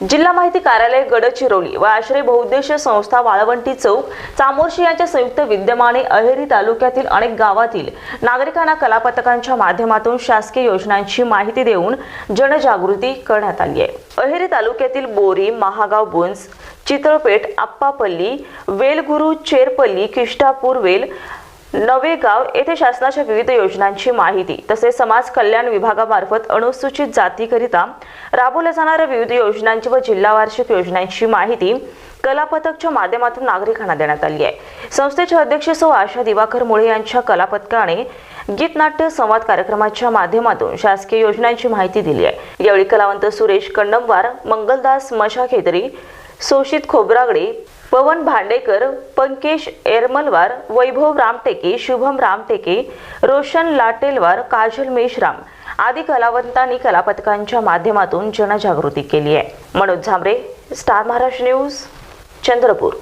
जिल्हा माहिती कार्यालय गडचिरोली व आश्रय बहुउद्देशीय संस्था वाळवंटी चौक चामोर्शी यांच्या संयुक्त विद्यमाने अहेरी तालुक्यातील अनेक गावातील नागरिकांना कलापथकांच्या माध्यमातून शासकीय योजनांची माहिती देऊन जनजागृती करण्यात आली आहे. अहेरी तालुक्यातील बोरी महागाव बुंज चितळपेठ आप्पापल्ली वेलगुरू चेरपल्ली किष्टापूर वेल नवेगाव येथे शासनाच्या विविध योजनांची माहिती तसेच समाज कल्याण विभागामार्फत अनुसूचित जातीकरिता राबवल्या जाणाऱ्या विविध योजनांची व जिल्हा वार्षिक योजनांची माहिती कलापथकच्या माध्यमातून नागरिकांना देण्यात आली आहे. संस्थेचे अध्यक्ष सौ आशा दिवाकर मुळे यांच्या कलापथकाने गीतनाट्य संवाद कार्यक्रमाच्या माध्यमातून शासकीय योजनांची माहिती दिली आहे. यावेळी कलावंत सुरेश कंडमवार मंगलदास मशाखेतरी सोशित खोबरागडे पवन भांडेकर पंकेश एरमलवार वैभव रामटेके शुभम रामटेके रोशन लाटेलवार काजल मेश्राम आदी कलावंतांनी कलापथकांच्या माध्यमातून जनजागृती केली आहे. Manoj Zambare star Maharashtra news Chandrapur.